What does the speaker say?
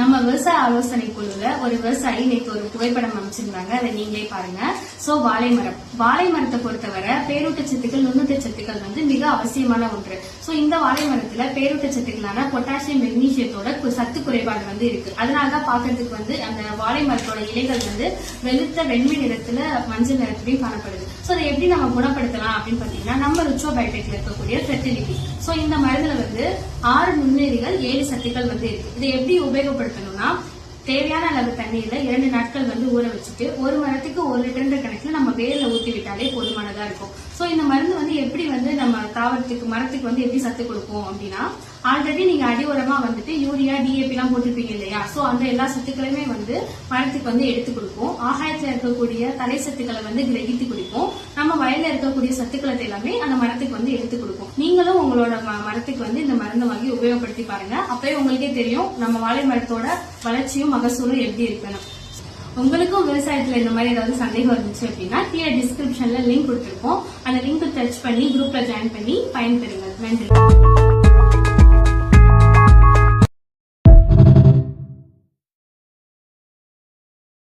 நம்ம விவசாய ஆலோசனை குழுல ஒரு விவசாயி நேற்று ஒரு புகைப்படம் அமைச்சிருந்தாங்க அதை நீங்களே பாருங்க. சோ வாழை மரம். வாழை மரத்தை பொறுத்தவரை பேரூட்டச்சத்துக்கள் நுண்ணூட்டச்சத்துக்கள் வந்து மிக அவசியமான ஒன்று. சோ இந்த வாழை மரத்துல பேரூட்டச்சத்துக்களான பொட்டாசியம் மெக்னீசியத்தோட சத்து குறைபாடு வந்து இருக்கு. அதனாலதான் பாக்குறதுக்கு வந்து அந்த வாழை மரத்தோட இலைகள் வந்து வெளுத்த வெண்மை நிறத்துல மஞ்சள் நிறத்துலயும் காணப்படுது. சோ அதை எப்படி நம்ம குணப்படுத்தலாம் அப்படின்னு பாத்தீங்கன்னா நம்ம ருச்சோ இருக்கக்கூடிய ஃபெர்டிலிட்டி சோ இந்த மருந்துல வந்து ஆறு நுண்ணுயிரிகள் ஏழு சத்துக்கள் வந்து இருக்கு. இதை எப்படி பயன்படுத்தணும்னா தேவையான அளவு தண்ணீர்ல இரண்டு நாட்கள் வந்து ஊற வச்சுட்டு ஒரு மரத்துக்கு ஒரு லிட்டர்ன்ற கணக்குல நம்ம வேர்ல ஊத்தி விட்டாலே போதுமானதா இருக்கும். சோ இந்த மருந்து வந்து எப்படி வந்து நம்ம தாவரத்துக்கு மரத்துக்கு வந்து எப்படி சத்து கொடுக்கும் அப்படின்னா ஆல்ரெடி நீங்க அடி உரமா வந்துட்டு யூரியா டிஏபி எல்லாம் போட்டிருப்பீங்க இல்லையா? சோ அந்த எல்லா சத்துக்களுமே வந்து மரத்துக்கு வந்து எடுத்து கொடுக்கும். ஆகாயத்துல இருக்கக்கூடிய தலை சத்துக்களை வந்து கிரகித்து கொடுக்கும். நம்ம வயல்ல இருக்கக்கூடிய சத்துக்களை எல்லாமே அந்த மரத்துக்கு வந்து எடுத்து கொடுக்கும். நீங்களும் உங்களோட ம- மரத்துக்கு வந்து இந்த மருந்தை வாங்கி உபயோகப்படுத்தி பாருங்க. அப்பவே உங்களுக்கே தெரியும் நம்ம வாழை மரத்தோட வளர்ச்சியும் மகசூலும் எப்படி இருக்குன்னு உங்களுக்கும் விவசாயத்துல இந்த மாதிரி ஏதாவது சந்தேகம் இருந்துச்சு அப்படின்னா கீழே டிஸ்கிரிப்ஷன்ல லிங்க் கொடுத்துருக்கோம். அந்த லிங்க் டச் பண்ணி குரூப்ல ஜாயின் பண்ணி பயன்பெறுங்கள் நன்றி.